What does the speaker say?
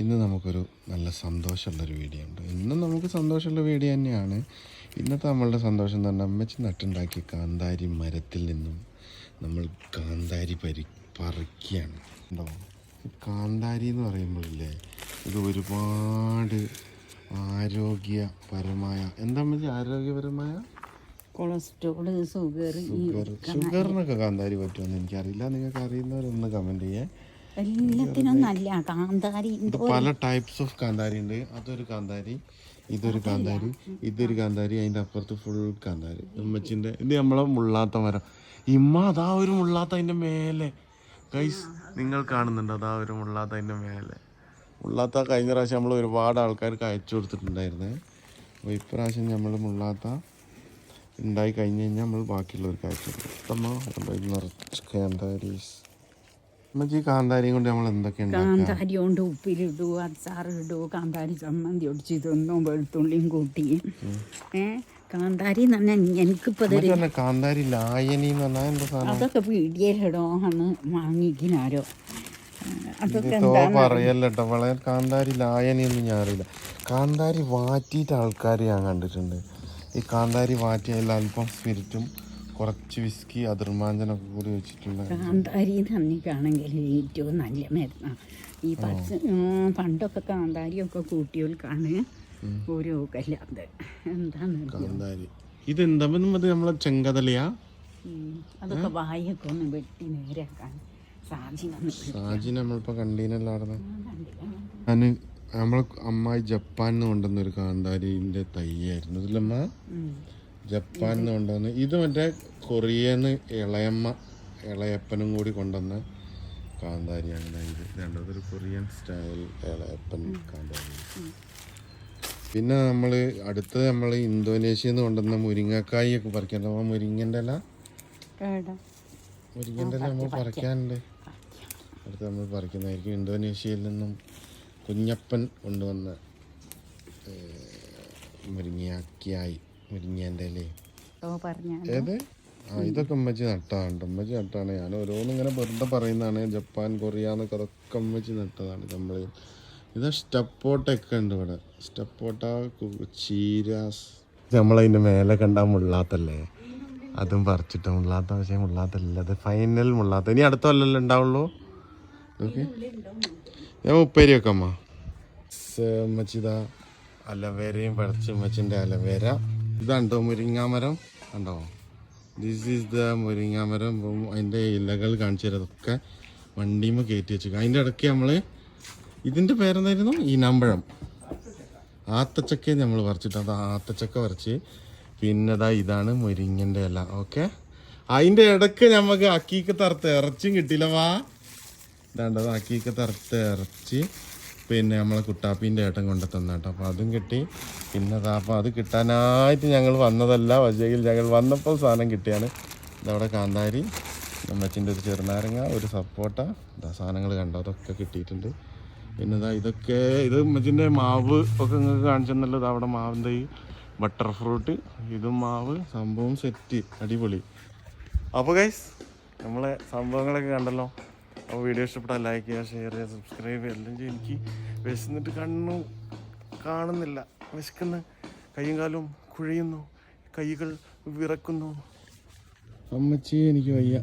ഇന്ന് നമുക്കൊരു നല്ല സന്തോഷമുള്ളൊരു വീഡിയോ ഉണ്ട്. ഇന്നും നമുക്ക് സന്തോഷമുള്ള വീഡിയോ തന്നെയാണ്. ഇന്നത്തെ നമ്മളുടെ സന്തോഷം എന്ന് പറഞ്ഞാൽ അമ്മച്ചി നട്ടുണ്ടാക്കിയ കാന്താരി മരത്തിൽ നിന്നും നമ്മൾ കാന്താരി പരി പറിക്കുകയാണ്. ഉണ്ടോ കാന്താരി എന്ന് പറയുമ്പോഴില്ലേ ഇത് ഒരുപാട് ആരോഗ്യപരമായ എന്താ അമ്മച്ചി ആരോഗ്യപരമായ കൊളസ്ട്രോൾ ഷുഗർ ഷുഗറിനൊക്കെ കാന്താരി പറ്റുമെന്ന് എനിക്കറിയില്ല. നിങ്ങൾക്ക് അറിയുന്നവരൊന്ന് കമന്റ് ചെയ്യേ. എല്ലാത്തിനും നല്ല കാന്താരി പല ടൈപ്സ് ഓഫ് കാന്താരി ഉണ്ട്. അതൊരു കാന്താരി ഇതൊരു കാന്താരി ഇതൊരു കാന്താരി അതിന്റെ അപ്പുറത്ത് ഫുൾ കാന്താരി. ഉമ്മച്ചിന്റെ ഇത് നമ്മളെ മുള്ളാത്ത മരം. ഇമ്മ അതാ ഒരു മുള്ളാത്ത അതിന്റെ മേലെ. കൈസ് നിങ്ങൾ കാണുന്നുണ്ട് അതാ ഒരു മുള്ളാത്ത അതിന്റെ മേലെ? മുള്ളാത്ത കഴിഞ്ഞ പ്രാവശ്യം നമ്മൾ ഒരുപാട് ആൾക്കാർക്ക് അയച്ചു കൊടുത്തിട്ടുണ്ടായിരുന്നേ. അപ്പോൾ ഇപ്രാവശ്യം നമ്മൾ മുള്ളാത്ത ഉണ്ടായി കഴിഞ്ഞ് കഴിഞ്ഞാൽ നമ്മൾ ബാക്കിയുള്ളവർക്ക് അയച്ചു കൊടുക്കും. കൊണ്ടുപോയി നിറച്ച് കാന്താരീസ്. കാന്താരിയും കൊണ്ട് നമ്മൾ എന്തൊക്കെ ഉണ്ടാക്കുക? കാന്താരി കൊണ്ട് ഉപ്പിലിടൂ അച്ചാറിടൂ കാന്താരി ചമ്മന്തി ഒടിച്ച് തിന്നും വെളുത്തുള്ളിയും കൂട്ടി. ഏ? കാന്താരി എന്ന് പറഞ്ഞാൽ എനിക്കിപ്പോൾ കാന്താരി ലായനി അതൊക്കെ പീടിയലിടോ അന്ന് വാങ്ങിക്കിനാരോ പറയല്ലോ വളരെ കാന്താരി ലായനി ഒന്നും ഞാൻ അറിയില്ല. കാന്താരി വാറ്റിയിട്ട് ആൾക്കാർ ഞാൻ കണ്ടിട്ടുണ്ട്. ഈ കാന്താരി വാറ്റി അല്പം സ്പിരിറ്റും കുറച്ച് വിസ്കി അതിർമാഞ്ചനൊക്കെ കൂടി വെച്ചിട്ടുള്ള കാന്താരി തന്നിക്കാണെങ്കിൽ ഏറ്റവും നല്ല മരുന്നാണ് ഈ പച്ച പണ്ടൊക്കെ കാന്താരിയൊക്കെ കൂട്ടിയോൽക്കാണ് ഒരു കല്ലാതെ കാന്താരി. ഇതെന്താ ഇത് നമ്മളെ ചെങ്കതലയാ. അതൊക്കെ വായൊക്കെ ഒന്ന് വെട്ടി നേരാക്കാൻ സാജി നമ്മളിപ്പോ നമ്മളിപ്പോൾ കണ്ടീനല്ലോ അവിടെ ഞാൻ നമ്മളെ അമ്മായി ജപ്പാനിൽ നിന്ന് കൊണ്ടുവന്ന ഒരു കാന്താരിന്റെ തൈയായിരുന്നു ഇതിലമ്മ ജപ്പാനിൽ നിന്ന് കൊണ്ടുവന്ന് ഇത് മറ്റേ കൊറിയന്ന് ഇളയമ്മ ഇളയപ്പനും കൂടി കൊണ്ടുവന്ന കാന്താരിയാണ് ഇത്. രണ്ടാമത്തെ കൊറിയൻ സ്റ്റൈൽ ഇളയപ്പൻ കാന്താരി. പിന്നെ നമ്മൾ അടുത്തത് നമ്മൾ ഇന്തോനേഷ്യയിൽ നിന്ന് കൊണ്ടുവന്ന മുരിങ്ങക്കായി ഒക്കെ പറിക്കാൻ. മുരിങ്ങന്റെ ഇല? മുരിങ്ങന്റെ ഇല നമ്മൾ പറിക്കാനുണ്ട്. അടുത്ത് നമ്മൾ പറിക്കുന്നതായിരിക്കും. ഇന്തോനേഷ്യയിൽ നിന്നും കുഞ്ഞപ്പൻ കൊണ്ടുവന്ന മുരിങ്ങയാക്കിയായി മുരിങ്ങേന്റെ അല്ലേ ഇതൊക്കെ ഉമ്മച്ചി നട്ടതാണ് ഉമ്മച്ചി നട്ടാണ്. ഞാൻ ഓരോന്നും ഇങ്ങനെ വെറുതെ പറയുന്നതാണ്. ജപ്പാൻ കൊറിയ എന്നൊക്കെ അതൊക്കെ ഉമ്മച്ചി നട്ടതാണ് നമ്മൾ ഇത് സ്റ്റപ്പോട്ടൊക്കെ ഉണ്ട് ഇവിടെ. സ്റ്റപ്പോട്ട ചീരാസ് നമ്മളതിന്റെ മേലെ കണ്ട മുള്ളാത്തല്ലേ? അതും പറിച്ചിട്ട് മുള്ളാത്ത പക്ഷേ മുള്ളാത്തല്ല. അത് ഫൈനൽ മുള്ളാത്ത. ഇനി അടുത്ത കൊല്ലല്ലേ ഉണ്ടാവുള്ളൂ? ഓക്കെ. ഞാൻ ഉപ്പേരി വെക്കമ്മ ഉമ്മച്ചിതാ അലവേരയും പറിച്ച് ഉമ്മച്ചിന്റെ അലവേര. ഇതാണ്ടോ മുരിങ്ങാമരം കണ്ടോ? ദിസ് ഈസ് ദ മുരിങ്ങാമരം അപ്പം അതിന്റെ ഇലകൾ കാണിച്ചു തരതൊക്കെ വണ്ടിയുമ്പോൾ കയറ്റി വെച്ചു അതിന്റെ ഇടയ്ക്ക് നമ്മൾ ഇതിന്റെ പേരെന്തായിരുന്നു? ഈനാമ്പഴം ആത്തച്ചക്ക നമ്മൾ വരച്ചിട്ട് അത് ആത്തച്ചക്ക വരച്ച് പിന്നെ ദാ ഇതാണ് മുരിങ്ങന്റെ ഇല. ഓക്കെ? അതിന്റെ ഇടയ്ക്ക് നമുക്ക് അക്കീക്ക് തറത്ത് ഇറച്ചിയും കിട്ടിയില്ല വാ. ഇതാണ്ടത് അക്കീക്ക് തറുത്ത ഇറച്ചി. പിന്നെ നമ്മളെ കുട്ടാപ്പീന്റെ ഏട്ടൻ കൊണ്ട് തന്നാട്ടോ അപ്പോൾ അതും കിട്ടി. പിന്നെ അപ്പോൾ അത് കിട്ടാനായിട്ട് ഞങ്ങൾ വന്നതല്ല. വജയിൽ ഞങ്ങൾ വന്നപ്പോൾ സാധനം കിട്ടിയാണ്. ഇതവിടെ കാന്താരി അമ്മച്ചിന്റെ ഒരു ചെറുനാരങ്ങ ഒരു സപ്പോട്ട. ഇതാ സാധനങ്ങൾ കണ്ടോ? അതൊക്കെ കിട്ടിയിട്ടുണ്ട്. പിന്നെ ഇതാ ഇതൊക്കെ ഇത് അമ്മച്ചിന്റെ മാവ് ഒക്കെ നിങ്ങൾക്ക് കാണിച്ചെന്നുള്ളത് അവിടെ മാവിന്റെ ഈ ബട്ടർ ഫ്രൂട്ട് ഇതും മാവ്. സംഭവം സെറ്റ് അടിപൊളി. അപ്പോൾ ഗൈസ് നമ്മളെ സംഭവങ്ങളൊക്കെ കണ്ടല്ലോ. അപ്പോൾ വീഡിയോ ഇഷ്ടപ്പെട്ടാൽ ലൈക്ക് ചെയ്യുക ഷെയർ ചെയ്യുക സബ്സ്ക്രൈബ് ചെയ്യുക. എല്ലാം ചെയ്യും. എനിക്ക് വിശന്നിട്ട് കണ്ണു കാണുന്നില്ല. വിശക്കുന്ന. കയ്യും കാലും കുഴയുന്നു. കൈകൾ വിറക്കുന്നു. അമ്മച്ചി എനിക്ക് വയ്യ.